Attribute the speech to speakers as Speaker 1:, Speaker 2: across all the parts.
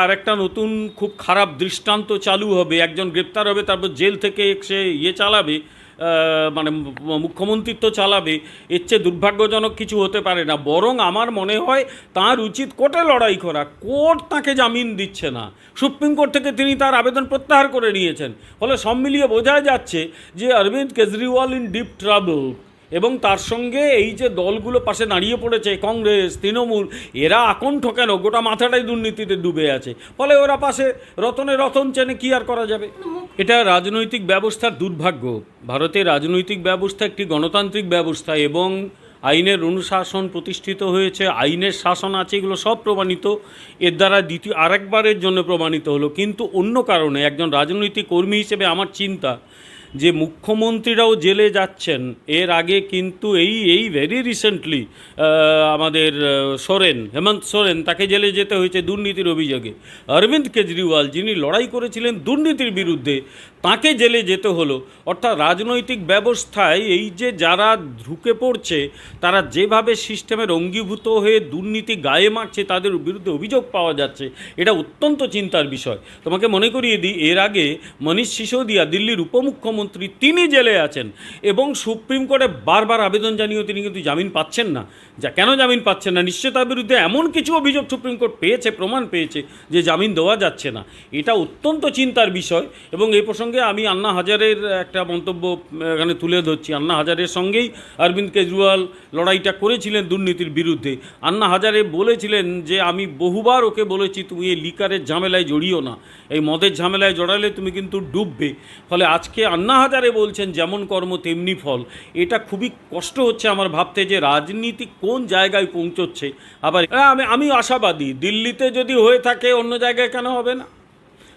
Speaker 1: আর একটা নতুন খুব খারাপ দৃষ্টান্ত চালু হবে। একজন গ্রেপ্তার হবে, তারপর জেল থেকে সে ইয়ে চালাবে মানে মুখ্যমন্ত্রিত্ব চালাবে। এর চেয়ে দুর্ভাগ্যজনক কিছু হতে পারে না। বরং আমার মনে হয় তার উচিত কোর্টে লড়াই করা। কোর্ট তাকে জামিন দিচ্ছে না। সুপ্রিম কোর্ট থেকে তিনি তার আবেদন প্রত্যাহার করে নিয়েছেন। ফলে সব মিলিয়ে বোঝা যাচ্ছে যে Arvind Kejriwal in deep trouble. এবং তার সঙ্গে এই যে দলগুলো পাশে দাঁড়িয়ে পড়েছে, কংগ্রেস, তৃণমূল, এরা আকণ্ঠ কেন? গোটা মাথাটাই দুর্নীতিতে ডুবে আছে। ফলে ওরা পাশে রতনে রতন চেনে কি আর করা যাবে? এটা রাজনৈতিক ব্যবস্থার দুর্ভাগ্য। ভারতের রাজনৈতিক ব্যবস্থা একটি গণতান্ত্রিক ব্যবস্থা এবং আইনের অনুশাসন প্রতিষ্ঠিত হয়েছে, আইনের শাসন আছে, এগুলো সব প্রমাণিত। এর দ্বারা দ্বিতীয়, আরেকবারের জন্য প্রমাণিত হলো। কিন্তু অন্য কারণে একজন রাজনৈতিক কর্মী হিসেবে আমার চিন্তা যে মুখ্যমন্ত্রীরাও জেলে যাচ্ছেন, এর আগে কিন্তু এই এই ভেরি রিসেন্টলি আমাদের সোরেন, হেমন্ত সোরেন, তাকে জেলে যেতে হয়েছে দুর্নীতির অভিযোগে। অরবিন্দ কেজরিওয়াল যিনি লড়াই করেছিলেন দুর্নীতির বিরুদ্ধে, তাকে জেলে যেতে হলো। অর্থাৎ রাজনৈতিক ব্যবস্থায় এই যে যারা ঢুকে পড়ছে, তারা যেভাবে সিস্টেমের অঙ্গীভূত হয়ে দুর্নীতি গায়ে মারছে, তাদের বিরুদ্ধে অভিযোগ পাওয়া যাচ্ছে, এটা অত্যন্ত চিন্তার বিষয়। তোমাকে মনে করিয়ে দিই, এর আগে মনীষ সিসোদিয়া, দিল্লির উপমুখ্যমন্ত্রী তিনি জেলে আছেন এবং সুপ্রিম কোর্টে বারবার আবেদন জানিয়েও তিনি কিন্তু জামিন পাচ্ছেন না। যা কেন জামিন পাচ্ছেন না? নিশ্চয় তার বিরুদ্ধে এমন কিছু অভিযোগ সুপ্রিম কোর্ট পেয়েছে, প্রমাণ পেয়েছে যে জামিন দেওয়া যাচ্ছে না। এটা অত্যন্ত চিন্তার বিষয় এবং এই প্রসঙ্গে আমি আন্না হাজারের একটা মন্তব্য, এখানে তুলে ধরছি। আন্না হাজারের সঙ্গেই অরবিন্দ কেজরিওয়াল লড়াইটা করেছিলেন দুর্নীতির বিরুদ্ধে। আন্না হাজারে বলেছিলেন যে, আমি বহুবার ওকে বলেছি, তুমি এই লিকারের ঝামেলায় জড়িও না। এই মদের ঝামেলায় জড়ালে তুমি কিন্তু ডুববে। ফলে আজকে আন্না হাজারে বলছেন, যেমন কর্ম, তেমনি ফল। এটা খুবই কষ্ট হচ্ছে আমার ভাবতে যে রাজনীতি কোন জায়গায় পৌঁছচ্ছে। আবার আমি আমি আশাবাদী, দিল্লিতে যদি হয়ে থাকে, অন্য জায়গায় কেন হবে না?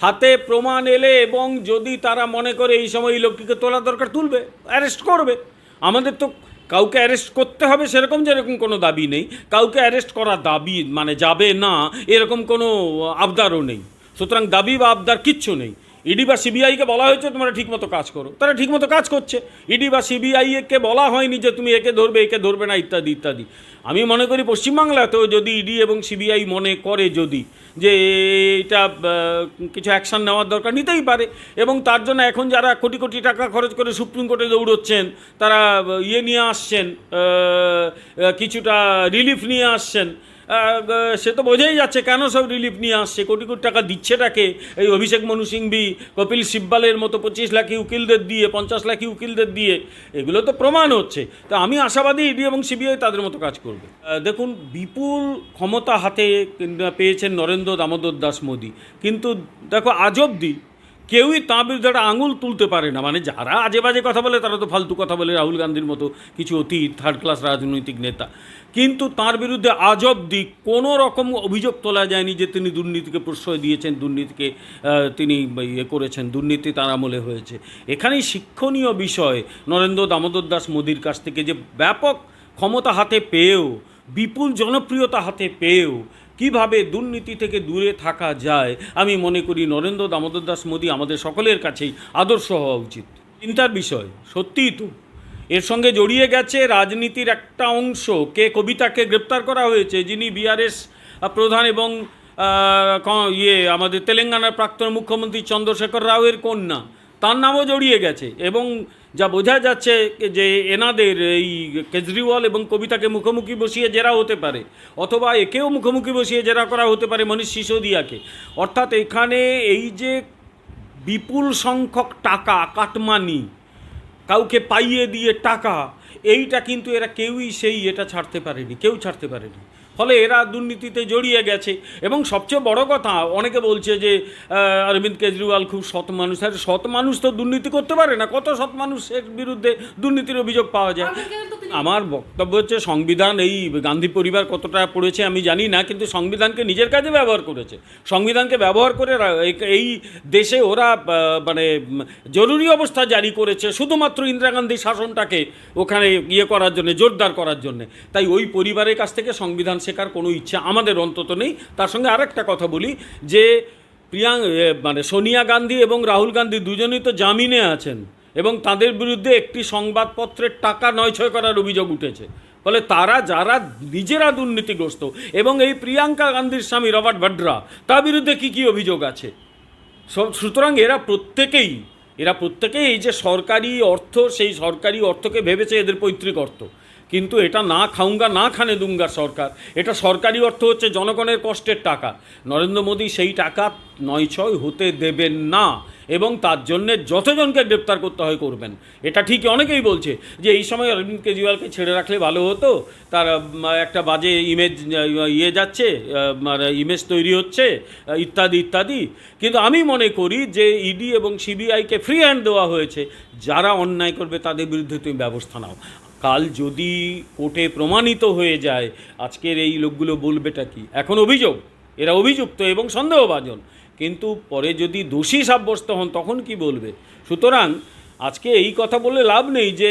Speaker 1: হাতে প্রমাণ এলে এবং যদি তারা মনে করে এই সময় এই লোকটিকে তোলা দরকার, তুলবে, অ্যারেস্ট করবে। আমাদের তো কাউকে অ্যারেস্ট করতে হবে সেরকম যেরকম কোনো দাবি নেই। কাউকে অ্যারেস্ট করা দাবি মানে যাবে না, এরকম কোনো আবদারও নেই। সুতরাং দাবি বা আবদার কিচ্ছু নেই। ইডি বা সিবিআইকে বলা হয়েছে, তোমরা ঠিকমতো কাজ করো। তারা ঠিকমতো কাজ করছে। ইডি বা সিবিআইকে বলা হয়নি যে তুমি একে ধরবে একে ধরবে না, ইত্যাদি ইত্যাদি। আমি মনে করি পশ্চিমবাংলাতেও যদি ইডি এবং সিবিআই মনে করে যদি, যে এটা কিছু অ্যাকশান নেওয়ার দরকার নিতেই পারে। এবং তার জন্য এখন যারা কোটি কোটি টাকা খরচ করে সুপ্রিম কোর্টে দৌড়চ্ছেন, তারা ইয়ে নিয়ে আসছেন কিছুটা রিলিফ নিয়ে আসছেন সে তো বোঝাই যাচ্ছে, কেন সব রিলিফ নিয়ে আসছে? কোটি কোটি টাকা দিচ্ছেটাকে এই অভিষেক মনু সিংভি, কপিল সিব্বালের মতো পঁচিশ লাখি উকিলদের দিয়ে, পঞ্চাশ লাখি উকিলদের দিয়ে, এগুলো তো প্রমাণ হচ্ছে। তো আমি আশাবাদী ইডি এবং সিবিআই তাদের মতো কাজ করবে। দেখুন, বিপুল ক্ষমতা হাতে পেয়েছেন নরেন্দ্র দামোদর দাস মোদী। কিন্তু দেখো, আজ অবধি কেউই তাঁর বিরুদ্ধে একটা আঙুল তুলতে পারে না। মানে যারা আজে বাজে কথা বলে, তারা তো ফালতু কথা বলে। রাহুল গান্ধীর মতো কিছু অতি থার্ড ক্লাস রাজনৈতিক নেতা। কিন্তু তার বিরুদ্ধে আজ অবধি কোনো রকম অভিযোগ তোলা যায়নি যে তিনি দুর্নীতিকে প্রশ্রয় দিয়েছেন, দুর্নীতিকে তিনি ইয়ে করেছেন, দুর্নীতি তার আমলে হয়েছে। এখানেই শিক্ষণীয় বিষয়, নরেন্দ্র দামোদর দাস মোদির কাছ থেকে যে ব্যাপক ক্ষমতা হাতে পেয়েও, বিপুল জনপ্রিয়তা হাতে পেয়েও কীভাবে দুর্নীতি থেকে দূরে থাকা যায়, আমি মনে করি নরেন্দ্র দামোদর দাস মোদী আমাদের সকলের কাছেই আদর্শ হওয়া উচিত। চিন্তার বিষয়, সত্যিই তো। এর সঙ্গে জড়িয়ে গেছে রাজনীতির একটা অংশ, কে কবিতাকে গ্রেপ্তার করা হয়েছে, যিনি বিআরএস প্রধান এবং ইয়ে আমাদের তেলেঙ্গানার প্রাক্তন মুখ্যমন্ত্রী চন্দ্রশেখর রাওয়ের কন্যা। তার নামও জড়িয়ে গেছে এবং যা বোঝা যাচ্ছে যে এনাদের এই কেজরিওয়াল এবং কবিতাকে মুখোমুখি বসিয়ে জেরা হতে পারে, অথবা একেও মুখোমুখি বসিয়ে জেরা করা হতে পারে মনীষ সিসোদিয়াকে। অর্থাৎ এখানে এই যে বিপুল সংখ্যক টাকা, কাটমানি, কাউকে পাইয়ে দিয়ে টাকা, এইটা কিন্তু এরা কেউই সেই এটা ছাড়তে পারেনি, কেউ ছাড়তে পারেনি। ফলে এরা দুর্নীতিতে জড়িয়ে গেছে। এবং সবচেয়ে বড় কথা অনেকে বলছে যে অরবিন্দ কেজরিওয়াল খুব সৎ মানুষ। আর সৎ মানুষ তো দুর্নীতি করতে পারে না। কত সৎ মানুষের বিরুদ্ধে দুর্নীতির অভিযোগ পাওয়া যায়? আমার বক্তব্য হচ্ছে সংবিধান এই গান্ধী পরিবার কতটা পড়েছে আমি জানি না কিন্তু সংবিধানকে নিজের কাজে ব্যবহার করেছে। সংবিধানকে ব্যবহার করে এই- এই দেশে ওরা মানে জরুরি অবস্থা জারি করেছে শুধুমাত্র ইন্দিরা গান্ধী শাসনটাকে ওখানে ইয়ে করার জন্য জোরদার করার জন্য। তাই ওই পরিবারের কাছ থেকে সংবিধান শেখার কোনো ইচ্ছা আমাদের অন্তত নেই। তার সঙ্গে আরেকটা কথা বলি যে প্রিয়াঙ্ক এ, মানে সোনিয়া গান্ধী এবং রাহুল গান্ধী দুজনেই তো জামিনে আছেন এবং তাদের বিরুদ্ধে একটি সংবাদপত্রের টাকা নয়ছয় করার অভিযোগ উঠেছে। ফলে তারা যারা নিজেরা দুর্নীতিগ্রস্ত এবং এই প্রিয়াঙ্কা গান্ধীর স্বামী রবার্ট ভাড্রা তার বিরুদ্ধে কি কি অভিযোগ আছে? সুতরাং এরা প্রত্যেকেই এরা প্রত্যেকেই এই যে সরকারি অর্থ সেই সরকারি অর্থকে ভেবেছে এদের পৈতৃক অর্থ। কিন্তু এটা না খাউঙ্গা, না খানে দুঙ্গা সরকার। এটা সরকারি অর্থ হচ্ছে জনগণের কষ্টের টাকা। নরেন্দ্র মোদী সেই টাকা নয় ছয় হতে দেবেন না এবং তার জন্যে যতজনকে গ্রেপ্তার করতে হয় করবেন। এটা ঠিক অনেকেই বলছে যে এই সময় অরবিন্দ কেজরিওয়ালকে ছেড়ে রাখলে ভালো হতো, তার একটা বাজে ইমেজ ইয়ে যাচ্ছে ইমেজ তৈরি হচ্ছে ইত্যাদি ইত্যাদি। কিন্তু আমি মনে করি যে ইডি এবং সিবিআইকে ফ্রি হ্যান্ড দেওয়া হয়েছে। যারা অন্যায় করবে তাদের বিরুদ্ধে তুমি ব্যবস্থা নাও। কাল যদি কোর্টে প্রমাণিত হয়ে যায়, আজকের এই লোকগুলো বলবেটা কি? এখন অভিযোগ, এরা অভিযুক্ত এবং সন্দেহভাজন। কিন্তু পরে যদি দোষী সাব্যস্ত হন, তখন কি বলবে? সুতরাং আজকে এই কথা বলে লাভ নেই যে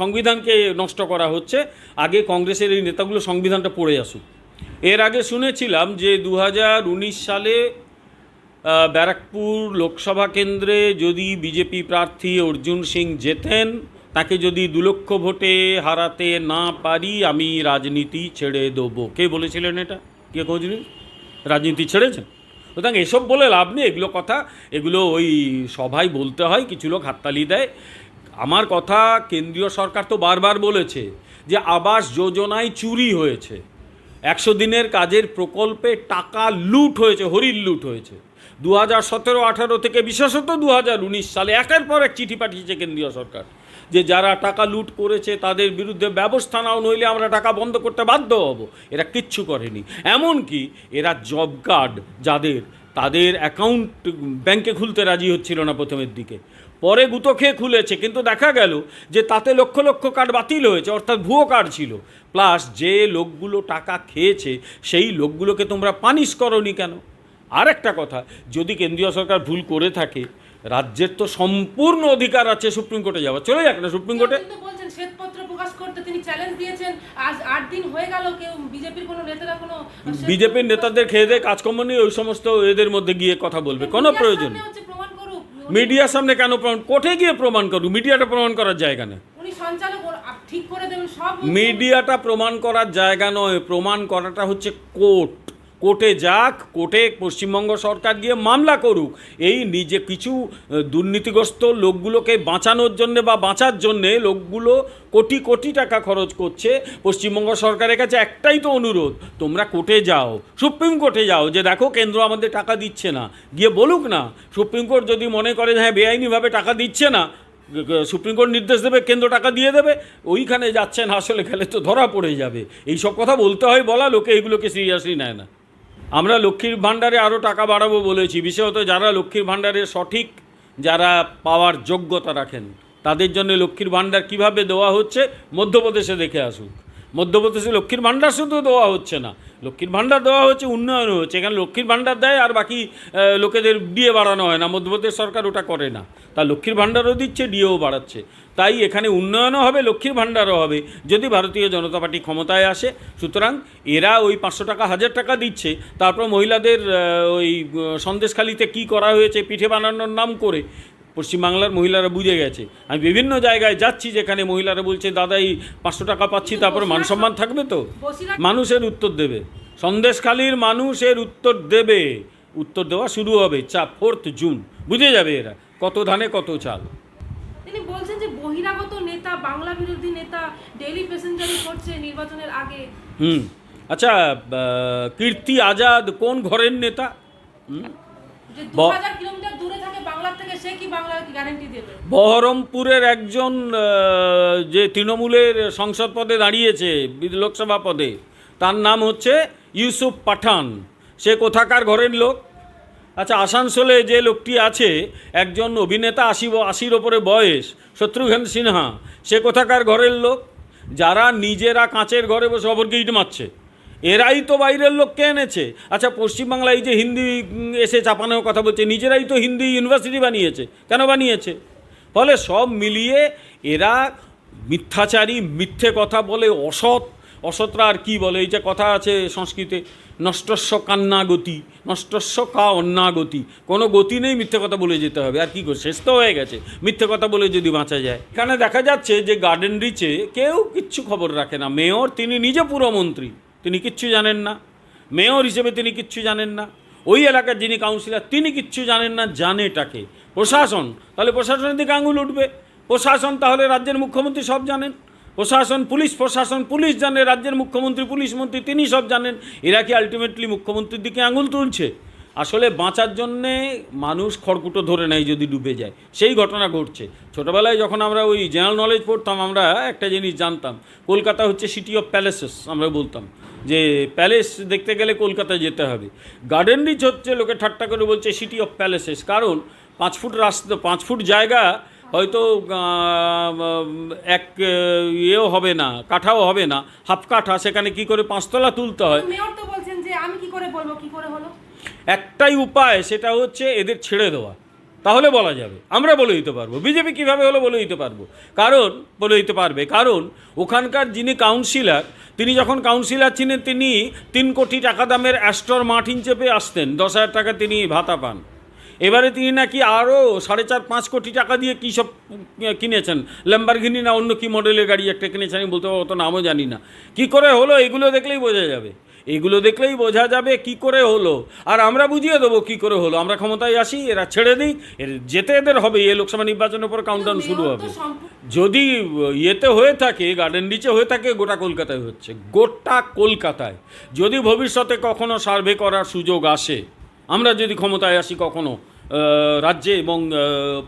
Speaker 1: সংবিধানকে নষ্ট করা হচ্ছে, আগে কংগ্রেসের এই নেতাগুলো সংবিধানটা পড়ে আসুক। এর আগে শুনেছিলাম যে দু উনিশ সালে ব্যারাকপুর লোকসভা কেন্দ্রে যদি বিজেপি প্রার্থী অর্জুন সিং জেতেন তাকে যদি দু লক্ষ ভোটে হারাতে না পারি, আমি রাজনীতি ছেড়ে দেবো। কে বলেছিলেন এটা? কে খোঁজনি রাজনীতি ছেড়েছেন? সুতরাং এসব বলে লাভ নেই, এগুলো কথা, এগুলো ওই সভায় বলতে হয়, কিছু লোক হাততালি দেয়। আমার কথা কেন্দ্রীয় সরকার তো বারবার বলেছে যে আবাস যোজনায় চুরি হয়েছে। একশো দিনের কাজের প্রকল্পে টাকা লুট হয়েছে হরির লুট হয়েছে। দু হাজার সতেরো আঠারো থেকে, বিশেষত দু হাজার উনিশ সালে, একের পর এক চিঠি পাঠিয়েছে কেন্দ্রীয় সরকার। যে যারা টাকা লুট করেছে তাদের বিরুদ্ধে ব্যবস্থা নাও, নইলে আমরা টাকা বন্ধ করতে বাধ্য হব। এরা কিচ্ছু করেনি। এমনকি এরা জব কার্ড যাদের, তাদের অ্যাকাউন্ট ব্যাংকে খুলতে রাজি হচ্ছিল না প্রথমের দিকে। পরে গুতো খেয়ে খুলেছে, কিন্তু দেখা গেল যে তাতে লক্ষ লক্ষ কার্ড বাতিল হয়েছে, অর্থাৎ ভুয়ো কার্ড ছিল। প্লাস যে লোকগুলো টাকা খেয়েছে, সেই লোকগুলোকে তোমরা পানিশ করনি কেন? আর একটা কথা, যদি কেন্দ্রীয় সরকার ভুল করে থাকে রাজ্যের তো সম্পূর্ণ অধিকার আছে সুপ্রিম কোর্টে যাওয়া চলে যাক না সুপ্রিম কোর্টে?
Speaker 2: বলছেন শ্বেতপত্র প্রকাশ করতে তিনি চ্যালেঞ্জ দিয়েছেন। আজ আট দিন হয়ে গেল কেউ বিজেপির কোনো নেতারা কোনো
Speaker 1: বিজেপির নেতাদের খেয়ে দিয়ে কাজকর্ম নিয়ে ওই সমস্ত এদের মধ্যে গিয়ে কথা বলবে। কোনো প্রয়োজন মিডিয়ার সামনে কেন প্রমাণ? কোর্টে গিয়ে প্রমাণ করুক। মিডিয়াটা প্রমাণ করার জায়গা
Speaker 2: সব
Speaker 1: মিডিয়াটা প্রমাণ করার জায়গা নয়। প্রমাণ করাটা হচ্ছে কোর্ট। কোর্টে যাক, কোর্টে পশ্চিমবঙ্গ সরকার গিয়ে মামলা করুক। এই নিজে কিছু দুর্নীতিগ্রস্ত লোকগুলোকে বাঁচানোর জন্য বা বাঁচার জন্যে লোকগুলো কোটি কোটি টাকা খরচ করছে। পশ্চিমবঙ্গ সরকারের কাছে একটাই তো অনুরোধ, তোমরা কোর্টে যাও, সুপ্রিম কোর্টে যাও, যে দেখো কেন্দ্র আমাদের টাকা দিচ্ছে না। গিয়ে বলুক না, সুপ্রিম কোর্ট যদি মনে করে হ্যাঁ বেআইনিভাবে টাকা দিচ্ছে না সুপ্রিম কোর্ট নির্দেশ দেবে, কেন্দ্র টাকা দিয়ে দেবে, ওইখানে যাচ্ছেন, আসলে গেলে তো ধরা পড়ে যাবে। এই সব কথা বলতে হয় বলা, লোকে এগুলোকে সিরিয়াসলি নেয় না। আমরা লক্ষ্মীর ভাণ্ডারে আরও টাকা বাড়াবো বলেছি। বিশেষত যারা লক্ষ্মীর ভাণ্ডারে সঠিক, যারা পাওয়ার যোগ্যতা রাখেন, তাদের জন্য লক্ষ্মীর ভাণ্ডার কীভাবে দেওয়া হচ্ছে, মধ্যপ্রদেশে দেখে আসুক মধ্যপ্রদেশে লক্ষ্মীর ভাণ্ডার শুধু দেওয়া হচ্ছে না। লক্ষ্মীর ভাণ্ডার দেওয়া হচ্ছে উন্নয়ন হচ্ছে। এখানে লক্ষ্মীর ভাণ্ডার দেয় আর বাকি লোকেদের ডিএ বাড়ানো হয় না। মধ্যপ্রদেশ সরকার ওটা করে না। তা লক্ষ্মীর ভাণ্ডারও দিচ্ছে, ডিএও বাড়াচ্ছে। তাই এখানে উন্নয়নও হবে, লক্ষ্মীর ভাণ্ডারও হবে। যদি ভারতীয় জনতা পার্টি ক্ষমতায় আসে, সুতরাং এরা ওই পাঁচশো টাকা, হাজার টাকা দিচ্ছে। তারপর মহিলাদের ওই সন্দেশখালিতে কি করা হয়েছে, পিঠে বানানোর নাম করে পশ্চিমবাংলার মহিলারা বুঝে গেছে। আমি বিভিন্ন জায়গায় যাচ্ছি যেখানে মহিলারা বলছে দাদা এই পাঁচশো টাকা পাচ্ছি তারপর মান সম্মান থাকবে তো? মানুষের উত্তর দেবে। সন্দেশখালীর মানুষের উত্তর দেবে। উত্তর দেওয়া শুরু হবে চা ফোর্থ জুন বুঝে যাবে এরা কত ধানে কত চাল।
Speaker 2: তিনি বলছেন যে বহিরাগত নেতা বাংলা বিরোধী নেতা ডেইলি প্যাসেঞ্জারি করছে নির্বাচনের আগে।
Speaker 1: হুম। আচ্ছা কীর্তি আজাদ কোন ঘরের নেতা? হুম?
Speaker 2: সে কি গ্যারান্টি দেবে?
Speaker 1: বহরমপুরের একজন যে তৃণমূলের সংসদ পদে দাঁড়িয়েছে লোকসভা পদে, তার নাম হচ্ছে ইউসুফ পাঠান। সে কোথাকার ঘরের লোক? আচ্ছা আসানসোলে যে লোকটি আছে, একজন অভিনেতা আশি আশির ওপরে বয়স, শত্রুঘ্ন সিনহা, সে কোথাকার ঘরের লোক? যারা নিজেরা কাঁচের ঘরে বসে অপরকে ইট মারছে। এরাই তো বাইরের লোককে এনেছে। আচ্ছা পশ্চিমবাংলায় এই যে হিন্দি এসে চাপানোর কথা বলছে, নিজেরাই তো হিন্দি ইউনিভার্সিটি বানিয়েছে। কেন বানিয়েছে? ফলে সব মিলিয়ে এরা মিথ্যাচারী, মিথ্যে কথা বলে অসৎ। অসতরা আর কি বলে? এই যে কথা আছে সংস্কৃতে নষ্টস্ব কান্না গতি নষ্টস্ব কা অন্যাগতি কোনো গতি নেই মিথ্যে কথা বলে যেতে হবে। আর কি করে শেষ তো হয়ে গেছে। মিথ্যে কথা বলে যদি বাঁচা যায়। এখানে দেখা যাচ্ছে যে গার্ডেন রিচে কেউ কিচ্ছু খবর রাখে না। মেয়র, তিনি নিজে পুরমন্ত্রী। তিনি কিচ্ছু জানেন না। মেয়র হিসেবে তিনি কিচ্ছু জানেন না। ওই এলাকার যিনি কাউন্সিলর, তিনি কিচ্ছু জানেন না, জানে এটাকে। প্রশাসন, তাহলে প্রশাসনের দিকে আঙুল উঠবে। প্রশাসন তাহলে রাজ্যের মুখ্যমন্ত্রী সব জানেন। প্রশাসন, পুলিশ প্রশাসন, পুলিশ জানে রাজ্যের মুখ্যমন্ত্রী, পুলিশ মন্ত্রী, তিনি সব জানেন। এরা কি আলটিমেটলি মুখ্যমন্ত্রীর দিকে আঙুল তুলছে? আসলে বাঁচার জন্যে মানুষ খড়কুটো ধরে নেয় যদি ডুবে যায়। সেই ঘটনা ঘটছে। ছোটোবেলায় যখন আমরা ওই জেনারেল নলেজ পড়তাম, আমরা একটা জিনিস জানতাম, কলকাতা হচ্ছে সিটি অফ প্যালেসেস আমরা বলতাম যে প্যালেস দেখতে গেলে কলকাতায় যেতে হবে। গার্ডেন রিচ হচ্ছে, লোকে ঠাট্টা করে বলছে সিটি অফ প্যালেসেস কারণ পাঁচ ফুট রাস্তা, পাঁচ ফুট জায়গা হয়তো এক ইয়েও হবে না, কাঠাও হবে না, হাফ কাঠা, সেখানে কি করে পাঁচতলা তুলতে হয়?
Speaker 2: আমি কি করে বলব, কি করে হলো?
Speaker 1: একটাই উপায়, সেটা হচ্ছে এদের ছেড়ে দেওয়া। তাহলে বলা যাবে, আমরা বলে দিতে পারব। বিজেপি কীভাবে হলো বলে দিতে পারব? কারণ, বলে দিতে পারবে, কারণ ওখানকার যিনি কাউন্সিলর, তিনি যখন কাউন্সিলর ছিলেন, তিনি তিন কোটি টাকা দামের অ্যাস্টর মার্টিন চেপে আসতেন, দশ হাজার টাকা তিনি ভাতা পান। এবারে তিনি নাকি আরও সাড়ে চার, পাঁচ কোটি টাকা দিয়ে কী সব কিনেছেন? ল্যাম্বারঘিনি না অন্য কি মডেলের গাড়ি একটা কিনেছেন, আমি বলতে পারব অত নামও জানি না। কি করে হলো, এগুলো দেখলেই বোঝা যাবে। এগুলো দেখলেই বোঝা যাবে কি করে হলো। আর আমরা বুঝিয়ে দেবো কি করে হলো। আমরা ক্ষমতায় আসি এরা ছেড়ে দিই এর যেতে এদের হবে এই লোকসভা নির্বাচনের পর কাউন্টডাউন শুরু হবে। যদি ইয়েতে হয়ে থাকে গার্ডেন রিচে হয়ে থাকে গোটা কলকাতায় হচ্ছে। গোটা কলকাতায়। যদি ভবিষ্যতে কখনো সার্ভে করার সুযোগ আসে আমরা যদি ক্ষমতায় আসি কখনো রাজ্যে এবং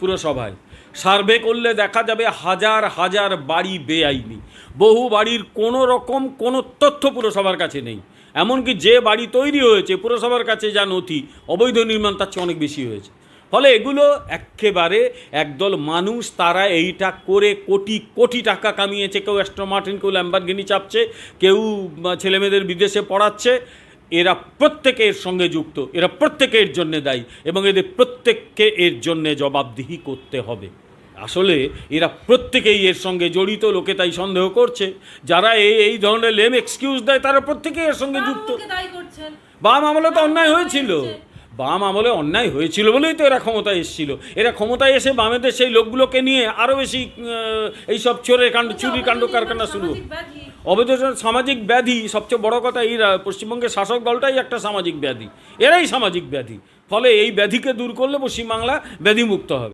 Speaker 1: পুরসভায় সার্ভে করলে দেখা যাবে হাজার হাজার বাড়ি বেআইনি। বহু বাড়ির কোনো রকম কোনো তথ্য পুরসভার কাছে নেই। এমনকি যে বাড়ি তৈরি হয়েছে, পুরসভার কাছে যা নথি, অবৈধ নির্মাণ তার চেয়ে অনেক বেশি হয়েছে। ফলে এগুলো একেবারে একদল মানুষ তারা এইটা করে কোটি কোটি টাকা কামিয়েছে। কেউ অ্যাস্ট্রো মার্টিন, কেউ ল্যাম্বারগিনি চাপছে, কেউ ছেলেমেয়েদের বিদেশে পড়াচ্ছে। এরা প্রত্যেকে এর সঙ্গে যুক্ত, এরা প্রত্যেকে এর জন্যে দায়ী এবং এদের প্রত্যেককে এর জন্যে জবাবদিহি করতে হবে। আসলে এরা প্রত্যেকেই এর সঙ্গে জড়িত লোকে তাই সন্দেহ করছে। যারা এই এই ধরনের লেম এক্সকিউজ দেয় তারা প্রত্যেকেই এর সঙ্গে যুক্ত। বাম আমলে তো অন্যায় হয়েছিল। বাম আমলে অন্যায় হয়েছিল বলেই তো এরা ক্ষমতায় এসেছিল। এরা ক্ষমতায় এসে বামেদের সেই লোকগুলোকে নিয়ে আরও বেশি এইসব চোরের কাণ্ড চুরি কাণ্ড কারখানা শুরু। অবৈধ সামাজিক ব্যাধি সবচেয়ে বড় কথা এই পশ্চিমবঙ্গের শাসক দলটাই একটা সামাজিক ব্যাধি। এরাই সামাজিক ব্যাধি। ফলে এই ব্যাধিকে দূর করলে পশ্চিমবাংলা ব্যাধিমুক্ত হবে।